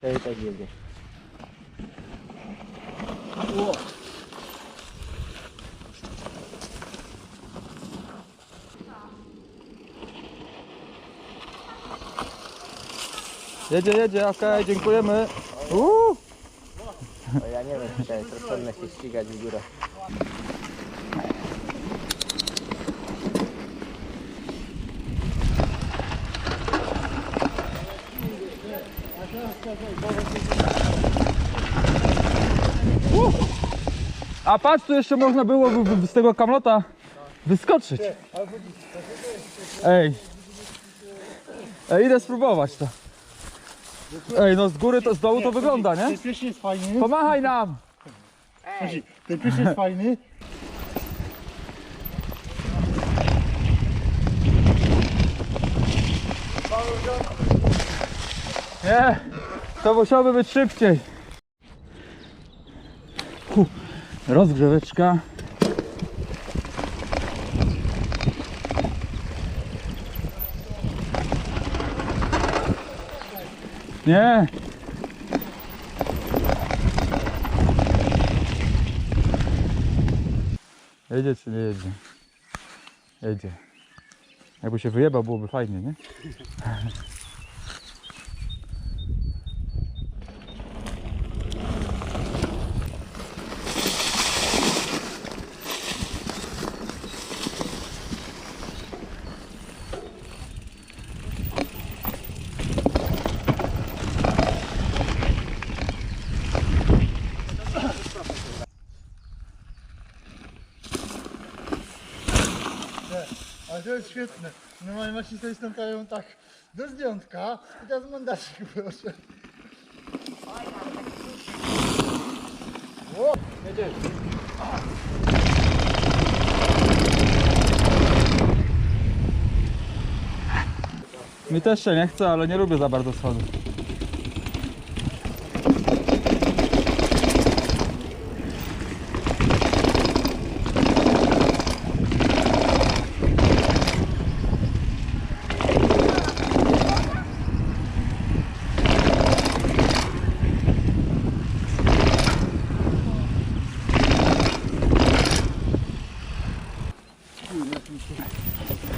To i tak jedzie. Jedzie, jedzie, okej, dziękujemy. Uuu. O, ja nie wiem, czy to jest rozsądne się ścigać w górę. A patrz, tu jeszcze można było z tego kamlota wyskoczyć. Ej. Ej, idę spróbować to. Ej, no z góry to, z dołu to wygląda, nie? Ten jest fajny. Pomachaj nam! Chodzi, Ten pierwszy jest fajny. Nie, to musiałoby być szybciej. Hu, rozgrzeweczka. Nie. Jedzie czy nie jedzie? Jedzie. Jakby się wyjebał, byłoby fajnie, nie? Ale to jest świetne. Normalnie właśnie sobie stąkają tak do zdjątka i teraz mandacik proszę. O, jedziesz. Mi też się nie chce, ale nie lubię za bardzo schodów. You.